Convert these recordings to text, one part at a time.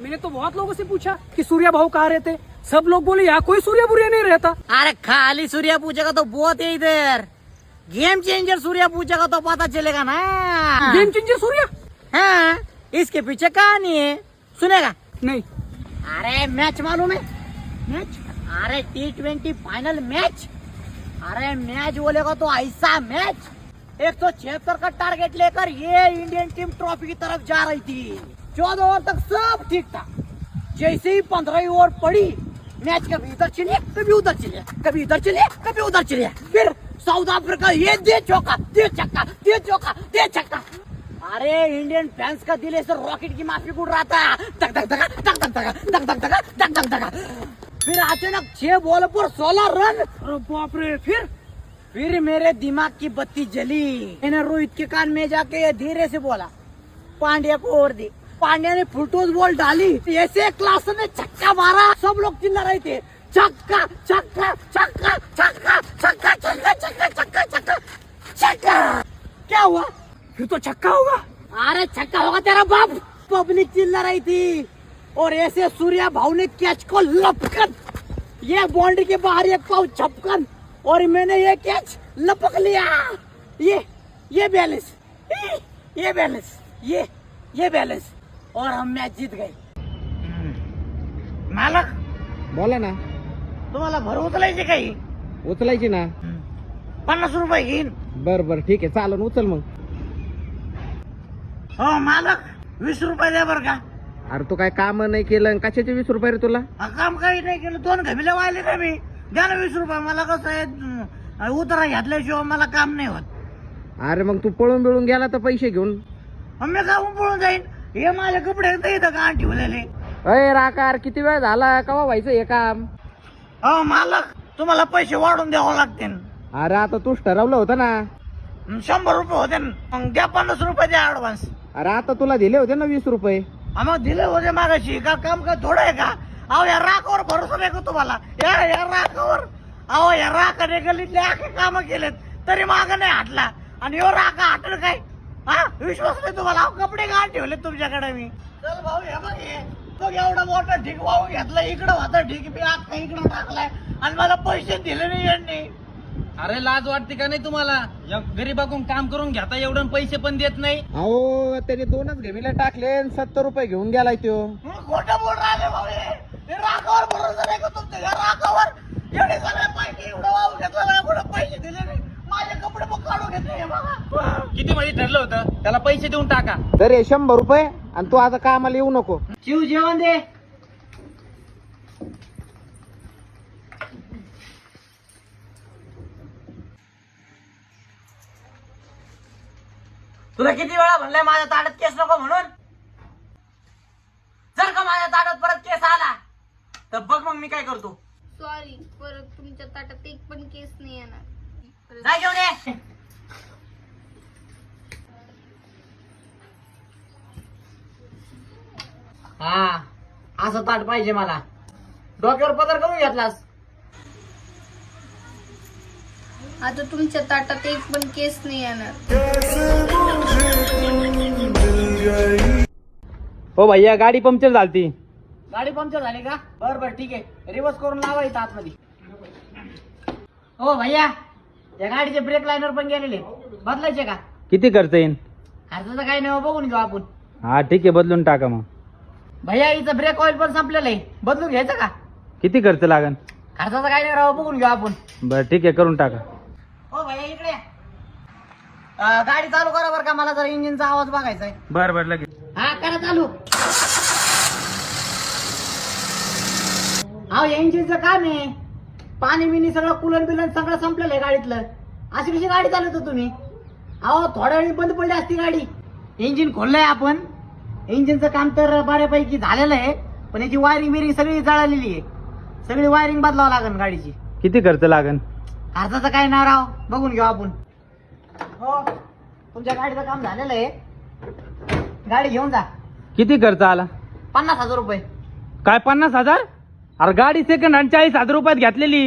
मैंने तो बहुत लोगों से पूछा कि सूर्या भाऊ कहाँ रहते? सब लोग बोले यहाँ कोई सूर्या बुरिया नहीं रहता। अरे खाली सूर्या पूछेगा तो बहुत है इधर। गेम चेंजर सूर्या पूछेगा तो पता चलेगा ना। Game changer Surya? हाँ इसके पीछे कहानी है। सुनेगा? नहीं। अरे मैच मालूम है? मैच अरे टी ट्वेंटी फाइनल मैच अरे मैच बोलेगा तो ऐसा मैच एक सौ छिहत्तर का टारगेट लेकर ये इंडियन टीम ट्रॉफी की तरफ़ जा रही थी। चौदह ओवर तक सब ठीक था जैसे ही पंद्रह ओवर पड़ी मैच कभी इधर चलिए कभी उधर चलिए कभी इधर चलिए कभी उधर चलिए फिर साउथ अफ्रीका ये दे चौका दे छक्का दे चौका दे छक्का अरे इंडियन फैंस का दिल ऐसे रॉकेट की माफ़ी उड़ रहा था धक धक धका धक धक धका धक धक फिर अचानक छह बॉल पर सोलह रन बाप रे फिर फिर मेरे दिमाग की बत्ती जली मैंने रोहित के कान में जाके धीरे से बोला पांड्या को और दी पांड्या ने फुलटोज बॉल डाली. ऐसे क्लास ने छक्का मारा. सब लोग चिल्ला रहे थे. छक्का छक्का छक्का छक्का छक्का छक्का छक्का छक्का छक्का छक्का. क्या हुआ? फिर तो छक्का होगा. अरे छक्का होगा तेरा बाप. पब्लिक चिल्ला रही थी. और ऐसे सूर्या भाव ने कैच को लपकन. ये बाउंड्री के बाहर एक पाव छपकन. और मैंने ये कैच लपक लिया. ये ये बैलेंस ये बैलेंस ये ये बैलेंस और हम मैच जीत गए। मालक बोला ना। तुम्हाला भर उचलायचे काही? उचलायची ना। पन्नास रुपये घेईन. बर बर ठीक आहे चालन उचल मग. हो मालक वीस रुपये द्या बरं का. अरे तू काय काम नाही केलं आणि कशाचे वीस रुपये रे तुला? हा, काम काही नाही केलं. दोन घमिले वाहिले का मी. द्या ना वीस रुपये. मला कसं आहे अं, उतारा घातल्याशिवाय मला काम नाही होत. अरे मग तू पळून बिळून गेला तर पैसे घेऊन. मग मी काहून पळून जाईन. हे माझे कपडे इथं का ठेवलेले? अय राकार किती वेळ झाला? कवा व्हायचं हे काम? हो मालक तुम्हाला पैसे वाढून द्यावं लागतील. अरे आता तूच ठरवलं होतं ना. हं, शंभर रुपये होते न. मग द्या पन्नास रुपये द्या ऍडव्हान्स अरे आता तुला दिले होते ना वीस रुपये. मग दिले होते मागाशी. का काम का थोडं आहे का? अहो या राखावर भरोसा नाही का तुम्हाला? या या राखावर अहो या राखाने गल्लीतले आखे काम केलेत. तरी माग नाही हटला. आणि यो राखा हटल काय? हा विश्वास नाही तुम्हाला. अहो, कपडे घाण ठेवले तुमच्याकडे मी. चल भाऊ हे बघ हे. बघ एवढा मोठा ढीक वाहून घेतला इकडं होता ढीक मी अख्खा इकडं टाकलाय. आणि मला पैसे दिले नाही यांनी. अरे लाज वाटते का नाही तुम्हाला? या गरीबाकडून काम करून घेता एवढं पैसे पण देत नाही. अहो त्याने दोनच घमिले टाकले आणि सत्तर रुपये घेऊन गेलाय तो मग खोटं बोल राहिले भाऊ हे. हे राखावर भरोसा नाही का? तुमच्या या राखावर एवढे सगळे पैसे एवढं वाहून घेतलं ना एवढं पैसे दिले नाही. माझे कपडे मग काढून घेतले हे बघा. किती मध्ये ठरलं होतं? त्याला पैसे देऊन टाका. तर हे शंभर रुपये आणि तू आता कामाला येऊ नको. शिव जेवण दे. तुला किती वेळा म्हणलंय माझ्या ताटात केस नको म्हणून? जर का माझ्या ताटात परत केस आला तर बघ मग मी काय करतो. सॉरी परत तुमच्या ताटात एक पण केस नाही येणार. जा घेऊन ये. हा असं ताट पाहिजे मला. डोक्यावर पदर करून घेतलास. आता तुमच्या ताटात एक पण केस नाही येणार. हो भैया गाडी पंक्चर झालती. गाडी पंक्चर झाली का? बर बर ठीक आहे. रिवर्स करून लावा इथं आतमध्ये. हो भैया. या गाडीचे ब्रेक लाईनर पण गेलेले. बदलायचे का? किती खर्च येईन? खर्चाचं काही नाही हो, बघून घेऊ आपण. हा ठीक आहे बदलून टाका मग. भैया इथं ब्रेक ऑइल पण संपलेलं आहे. बदलून घ्यायचं का? किती खर्च लागन? खर्चाचं काही नाही राव बघून घेऊ आपण. बर ठीक आहे करून टाका. हो भैया इकडे या. अं, गाडी चालू करा बरं का मला जरा इंजिनचा आवाज बघायचा आहे. बर बर लगेच. हा करा चालू. हा इंजिनचं काम आहे. पाणी बिनी सगळं कुलन बिलन सगळं संपलेलं आहे गाडीतलं. अशी कशी गाडी चालवतो तुम्ही? अहो थोड्या वेळी बंद पडली असती गाडी. इंजिन खोललंय आपण. इंजिनचं काम तर बऱ्यापैकी झालेलं आहे पण याची वायरिंग बिरिंग सगळी जळालेली आहे. सगळी वायरिंग बदलावं लागेल गाडीची. किती खर्च लागन? खर्चाचं काय नाव राव बघून घेऊ आपण. हो तुमच्या गाडीचं काम झालेलं आहे. गाडी घेऊन जा. किती खर्च आला? पन्नास हजार रुपये. काय पन्नास हजार? अरे गाडी सेकंड हँड चाळीस हजार रुपयात घेतलेली.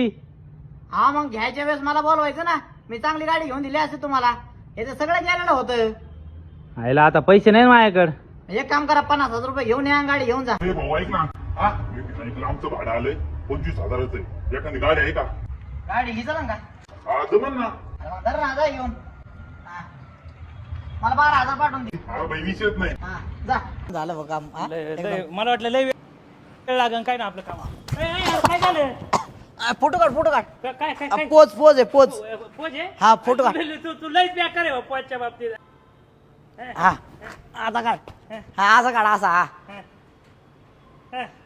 हा मग घ्यायच्या वेळेस मला बोलवायचं ना. मी चांगली गाडी घेऊन दिली असते तुम्हाला. याचं सगळं गेलेलं होतं. आयला आता पैसे नाही माझ्याकडे. एक काम करा पन्नास हजार रुपये घेऊन या गाडी घेऊन जा. हे भाऊ ऐक ना. हा एक लांबचं भाडं आलंय. पंचवीस हजाराचं आहे. एखादी गाडी आहे का? गाडी ही चला का हा जमन ना. अरे मग धर ना जा घेऊन. हा. मला बारा हजार पाठवून दे. हा भाई विषयच नाही. हा जा. झालं बघ काम. हा? एकदम. मला वाटलं लय वेळ लागन काय ना आपलं काम. ए, ए, यार, काय झालं? आ, फोटो काढ फोटो काढ. काय काय काय? आ, काय पोच पोच आहे पोच पोज आहे? हा फोटो काढ. तू- तू तू लयच बेकार आहे पोजच्या बाबतीत. हा. आता काढ. हा असा काढ असा हा.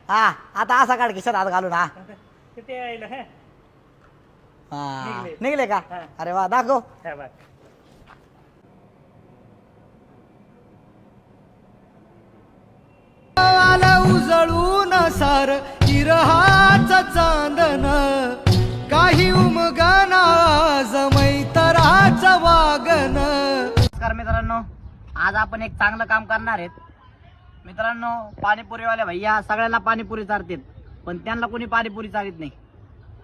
हा आता असा काढ खिशात हात घालून हा. किती यायला हे? हा. निघले. निघले का? हा. अरे वा दाखव. हे बघ. उजळून सार इरहाच चांदन. काही उमगना जमैतराच वागन. नमस्कार मित्रांनो आज आपण एक चांगलं काम करणार आहेत. मित्रांनो पाणीपुरीवाले भैया सगळ्यांना पाणीपुरी चारतात पण त्यांना कोणी पाणीपुरी चारित नाही.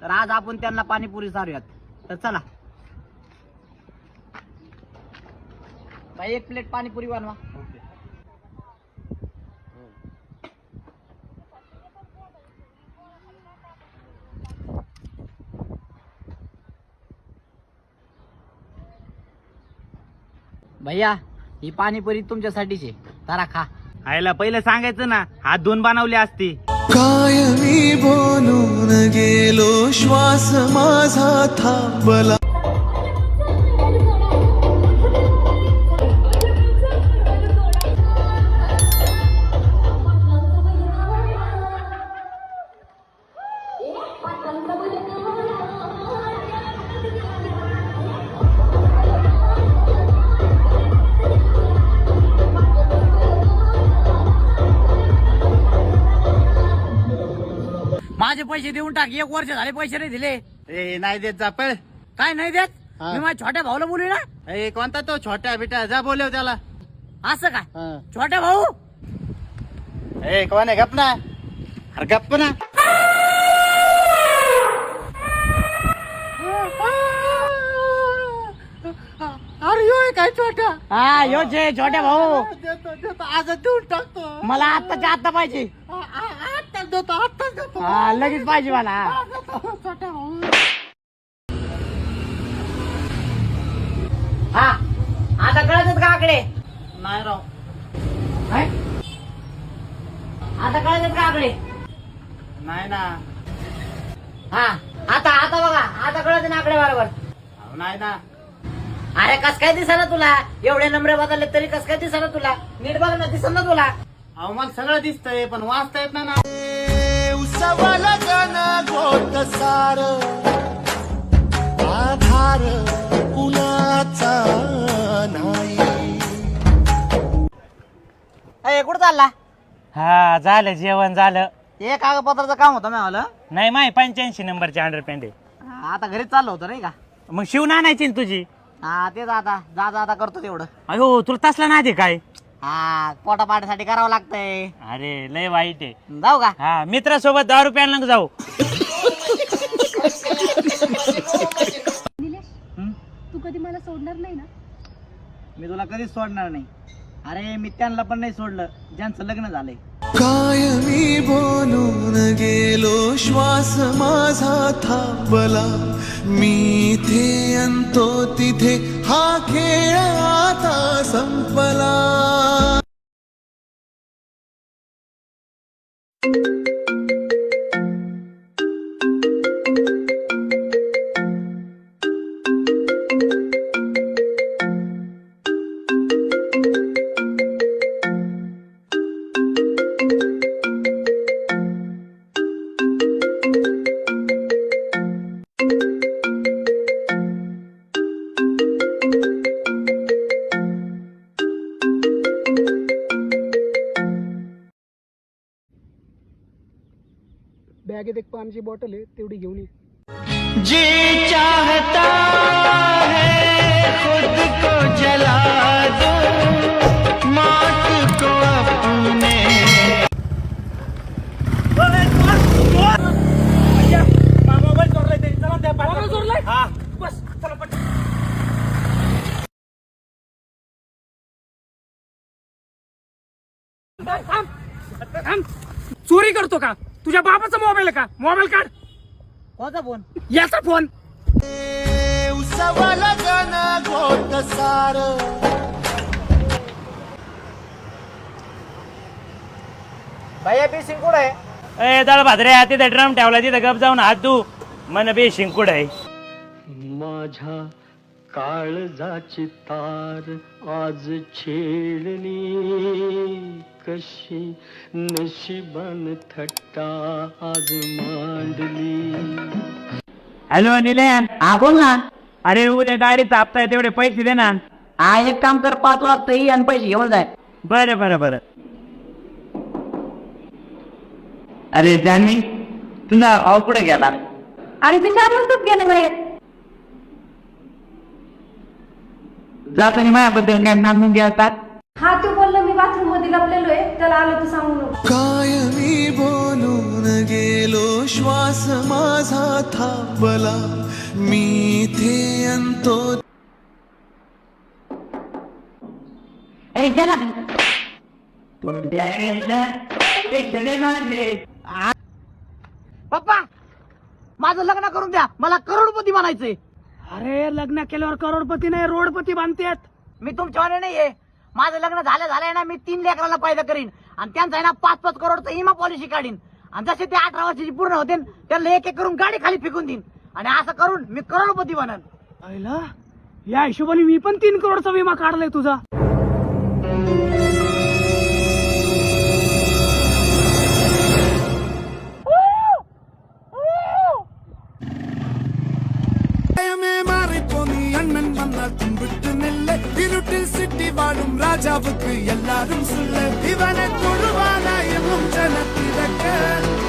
तर आज आपण त्यांना पाणीपुरी चारूयात. तर चला. भाई एक प्लेट पाणीपुरी बनवा. भैया ही पाणीपुरी तुमच्यासाठीच. आहे जरा खा. आयला पहिलं सांगायचं ना हात धुवून बनवली असती. काय मी बोलून गेलो श्वास माझा थांबला. माझे पैसे देऊन टाक. एक वर्ष झाले पैसे नाही दिले. ए नाही देत जा पळ. काय नाही देत? मी माझ्या छोट्या भाऊला बोलू ना? ए कोणता तो छोट्या बिटा जा बोलव त्याला. असं का छोट्या भाऊ? ए कोण आहे? गप ना. अरे गप्प ना. अरे यो काय छोट्या? हा यो जे छोट्या भाऊ. आज देऊन टाकतो. मला आत्ताच्या आत्ता पाहिजे. देतो आत्ताच देतो. हा लगेच पाहिजे मला. छोट्या भाऊ हा आता कळत का आकडे? नाही राव. काय? आता कळत का आकडे? नाही ना. हा आता आता बघा आता कळत ना आकडे बरोबर. अहो, नाही ना. अरे कस काय दिसा तुला? एवढे नंबर बदलले तरी कस काय दिसा तुला? नीट बघ ना दिसन ना तुला. अहो मला सगळं दिसतंय पण वाचता येत नाही ना. उसवला गण गोत सार. आधार कुणाचा नाही. ए कुठं चालला? हा झालं जेवण झालं. हे कागदपत्राचं काम होतं मी मला नाही माही पंच्याऐंशी नंबरची अंडरपॅन्ट आहे. आता घरीच चाललो होतं नाही का? मग शिवून आणायची ना तुझी? हा तेच आता. जा जा आता करतो तेवढं. अयो तुला तसला नाही ते काय? हा पोटा पाण्यासाठी करावं लागतंय. अरे लय वाईट आहे. जाऊ का? हा मित्रासोबत दारू प्यायला नको जाऊ? निलेश तू कधी मला सोडणार नाही ना? मी तुला कधीच सोडणार नाही. अरे मी त्यांना पण नाही सोडलं. ज्यांचं लग्न झालंय. काय मी बोलून गेलो श्वास माझा थांबला. मी इथे अंतो तिथे हा खेळ आता संपला. बॅगेत एक पाण्याची बॉटल आहे तेवढी घेऊन ये. करतो का? तुझ्या बाबाचा मोबाईल का? मोबाईल काढ. कोणता फोन याचा फोन भैया बी सिंग आहे? ए दळ भादरे तिथे ड्रम ठेवला तिथे गप जाऊन हात तू मन बे शिंकुड आहे? माझ्या काळजाची तार आज छेडली. कशी नशिबन थट्टा आज मांडली. हॅलो निलेन. हा बोल ना अरे उद्या डायरी तापताय तेवढे पैसे दे ना. हा एक काम कर पाच वाजता ये आणि पैसे घेऊन जाय. बरं बरं बरं. अरे त्यांनी तुझा भाव कुठे गेला? आणि ते चार वाजताच गेले बाहेर. जाताना माझ्याबद्दल काय मागून घेतात हा तो लपलेलो आहे त्याला आलं तर सांगू नको. काय मी बोलून गेलो श्वास माझा थांबला. मी थे अंतो पप्पा माझं लग्न करून द्या. मला करोडपती बनायचंय. अरे लग्न केल्यावर करोडपती नाही रोडपती बांधतेत. मी तुमच्यावाने नाहीये. माझं लग्न झालं झालंय ना मी तीन लेकराला पैदा करीन आणि त्यांचा आहे ना पाच पाच करोडचं इमा पॉलिसी काढीन आणि जसे ते अठरा वर्षाची पूर्ण होते त्यांना एक एक करून गाडी खाली फेकून देईन आणि असं करून मी करोडपती बनन पहिला या हिशोबाने मी पण तीन करोडचा विमा काढलाय तुझा மாறிப்போனி அண்ணன் மன்னால் கும்பிட்டு நெல்ல இருட்டில் சிட்டி வாழும் ராஜாவுக்கு எல்லாரும் சொல்ல இவனை கொழுவானா என்னும் ஜனத்திறக்க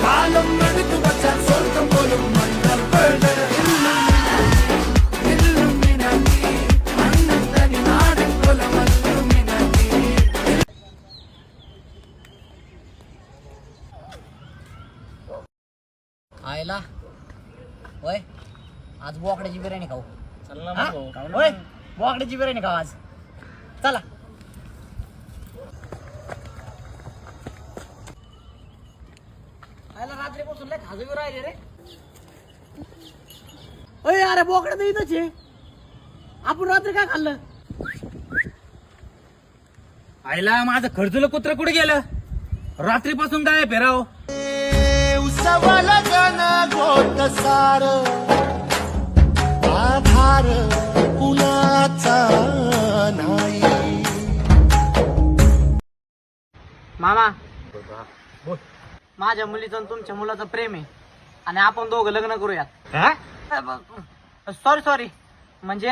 காலம் நடுக்கு வச்சால் சொர்க்கம் போலும் மன்னர் பேட அண்ணன் தனி நாடன் கொல மல்லும் மினக்கி आयला होय आज बोकड्याची बिर्याणी खाऊ हा? होय बोकड्याची बिर्याणी खाऊ आज चला. आयला रात्रीपासून लय खाजू राहिले रे. अरे बोकडं तर इथंच आहे. आपण रात्री काय खाल्लं? आईला माझं खर्चुलं कुत्र कुठे गेलं? रात्रीपासून काय फिराव सार. आधार कुणाचा नाही? मामा. बोल. माझ्या मुलीचं तुमच्या मुलाचं प्रेम आहे. आणि आपण दोघं लग्न करूयात. सॉरी सॉरी म्हणजे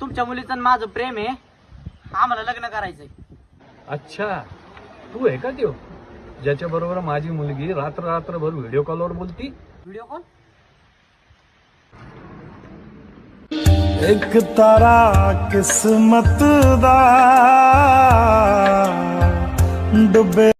तुमच्या मुलीचं माझं प्रेम आहे. आम्हाला लग्न करायचंय. अच्छा. तू आहे का देव ज्याच्या बरोबर माझी मुलगी रात्र रात्रभर व्हिडिओ कॉलवर बोलती? व्हिडिओ कॉल एक तारा किस्मत दा ডুবে